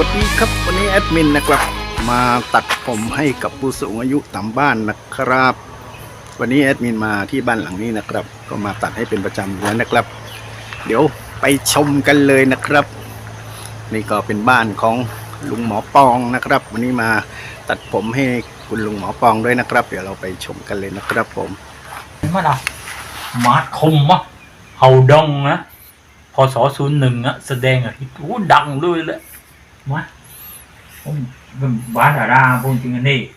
วัสดีครับ วันนี้แอดมินนะครับ มาตัดผมให้กับผู้สูงอายุตามบ้านนะครับ วันนี้แอดมินมาที่บ้านหลังนี้นะครับ ก็มาตัดให้เป็นประจำอยู่แล้วนะครับ เดี๋ยวไปชมกันเลยนะครับ นี่ก็เป็นบ้านของลุงหมอปองนะครับ วันนี้มาตัดผมให้คุณลุงหมอปองด้วยนะครับ เดี๋ยวเราไปชมกันเลยนะครับผมมล่ะมาคมวะเฮาดงนะพศศูนย์หนึ่งอะแสดงอะโอ้ดังด้วยเลย What? Ông vã ra ra vô chừng này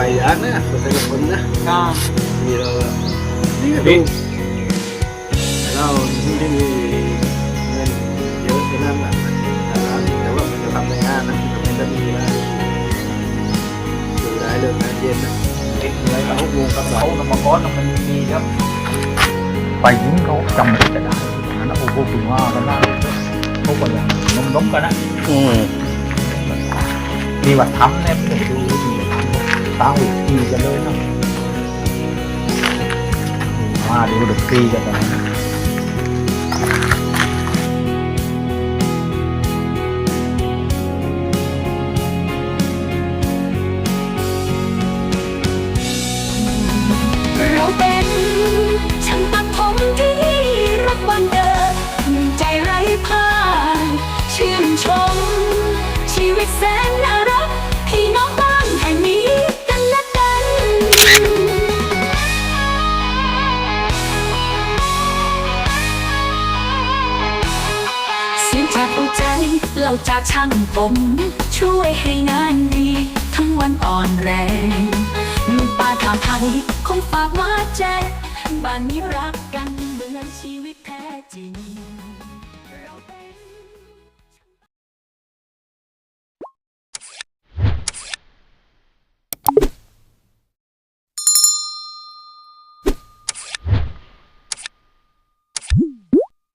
bailar, né? Fazer a coisa, né? Ah. E eu... Diga, Não, não tem... Yo tenía la... La verdad, yo la pegaba, ¿no? Yo la miraba. Yo la leo la tienda. Lấy là hút luôn cặp lẩu nó mà có nó mình đi đó Bài dính có cầm cái cái đó Nó vô cùng hoa nó ra Không phải là nó đóng cái đó Ừ Đi vào thăm em thì tôi phá hủy kỳ cho nơi không hoa đều được kỳ cho tầm เราจากช่างผม ช่วยให้งานดีทั้งวันอ่อนแรงลุงป้าถามไทยคงฝากมาแจ้งบ้านนี้รักกันเหมือนชีวิตแท้จริง